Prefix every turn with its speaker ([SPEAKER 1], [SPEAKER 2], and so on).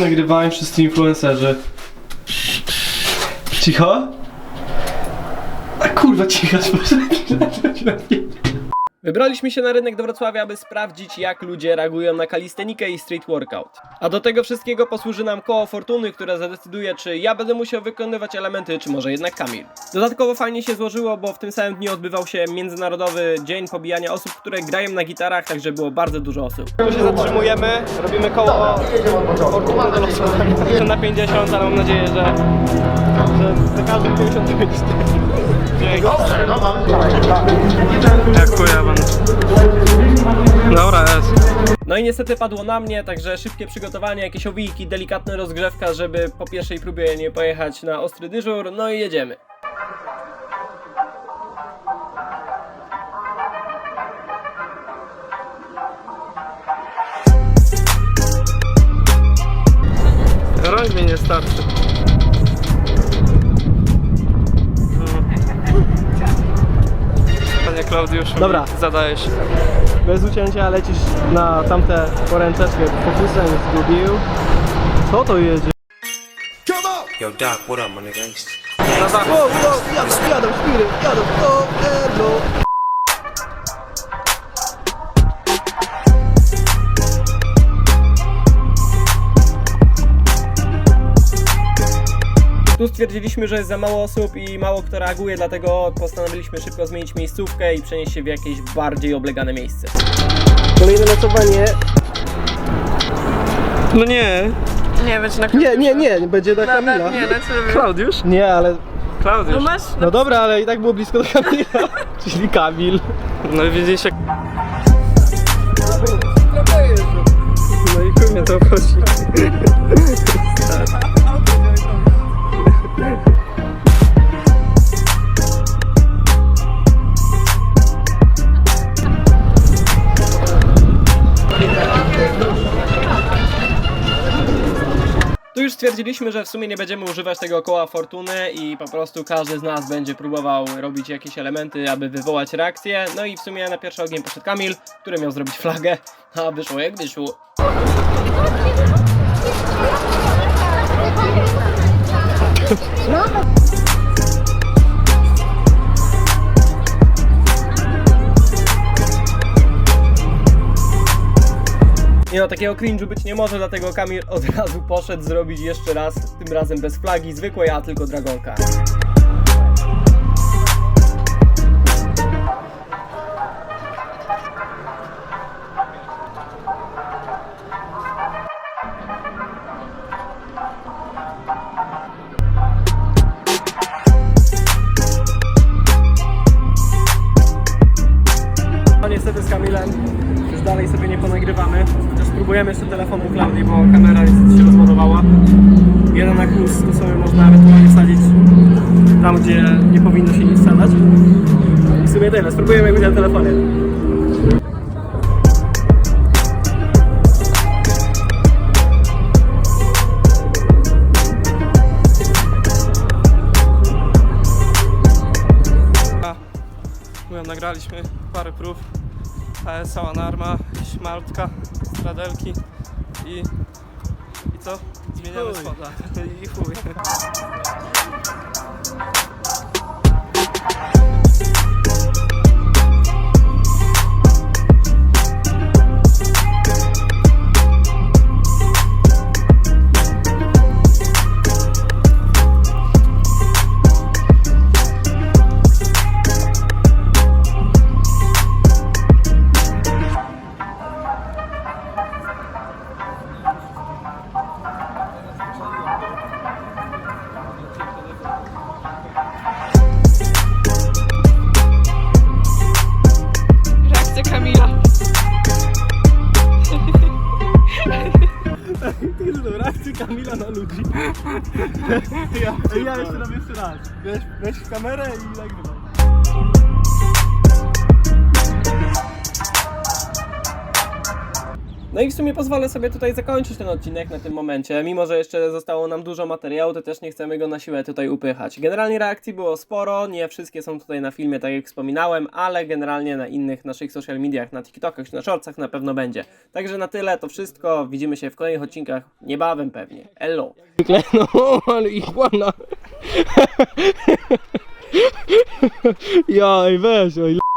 [SPEAKER 1] nagrywają wszyscy influencerzy. Cicho? A kurwa, cicho, proszę. Wybraliśmy się na rynek do Wrocławia, aby sprawdzić jak ludzie reagują na kalistenikę i street workout. A do tego wszystkiego posłuży nam koło fortuny, które zadecyduje czy ja będę musiał wykonywać elementy, czy może jednak Kamil. Dodatkowo fajnie się złożyło, bo w tym samym dniu odbywał się międzynarodowy dzień pobijania osób, które grają na gitarach, także było bardzo dużo osób. Tu się zatrzymujemy, robimy koło fortuny do losowania na 50, ale mam nadzieję, że, że za każdym 50 to będzie Dzięki. Dziękuję wam. Dobra, No i niestety padło na mnie, także szybkie przygotowanie, jakieś owijki, delikatna rozgrzewka, żeby po pierwszej próbie nie pojechać na ostry dyżur, no i jedziemy. Rąk mi nie starczy. Klaudiuszu,
[SPEAKER 2] Dobra.
[SPEAKER 1] zadajesz.
[SPEAKER 2] Bez ucięcia lecisz na tamte poręczeczkę. Fokusem zgubił. Co to jedzie?
[SPEAKER 3] Yo, Doc, what up, my nigga?
[SPEAKER 1] Na dachu.
[SPEAKER 2] Wow, wow, jadą, jadą, świry, jadą, o, elo.
[SPEAKER 1] Stwierdziliśmy, że jest za mało osób i mało kto reaguje, dlatego postanowiliśmy szybko zmienić miejscówkę i przenieść się w jakieś bardziej oblegane miejsce.
[SPEAKER 2] Kolejne nocowanie.
[SPEAKER 1] No nie.
[SPEAKER 4] Nie, wiesz, na
[SPEAKER 2] Nie, nie, nie, będzie do
[SPEAKER 4] na,
[SPEAKER 2] Kamila.
[SPEAKER 4] na, nie, na co
[SPEAKER 1] Klaudiusz?
[SPEAKER 2] Nie, ale...
[SPEAKER 1] Klaudiusz.
[SPEAKER 4] No masz,
[SPEAKER 2] No dobra, ale i tak było blisko do Kamila. Czyli Kamil.
[SPEAKER 1] No i widzisz jak... No i chuj mnie to obchodzi. Tu już stwierdziliśmy, że w sumie nie będziemy używać tego koła fortuny i po prostu każdy z nas będzie próbował robić jakieś elementy, aby wywołać reakcję. No i w sumie na pierwszy ogień poszedł Kamil, który miał zrobić flagę, a wyszło jak wyszło. Nie no, takiego cringe'u być nie może, dlatego Kamil od razu poszedł zrobić jeszcze raz, tym razem bez flagi zwykłej, a tylko dragonka. Spróbujemy jeszcze telefonu Klaudii, bo kamera niestety się rozładowała. Jeden na kurs to sobie można ewentualnie wsadzić tam, gdzie nie powinno się nic wsadzać. I w sumie tyle, spróbujemy jak na telefonie. Mówią, nagraliśmy parę prób. Cała narma, stradelki i, i co? Zmieniamy schoda. I chuj.
[SPEAKER 2] ludzi. Ja, ja jeszcze robię jeszcze raz. Weź, weź kamerę i nagrywaj.
[SPEAKER 1] No i w sumie pozwolę sobie tutaj zakończyć ten odcinek na tym momencie. Mimo, że jeszcze zostało nam dużo materiału, to też nie chcemy go na siłę tutaj upychać. Generalnie reakcji było sporo, nie wszystkie są tutaj na filmie, tak jak wspominałem, ale generalnie na innych naszych social mediach, na TikTokach czy na Shortsach na pewno będzie. Także na tyle to wszystko. Widzimy się w kolejnych odcinkach niebawem pewnie. Hello!
[SPEAKER 2] No, ale iguana. Ja, weź, oj.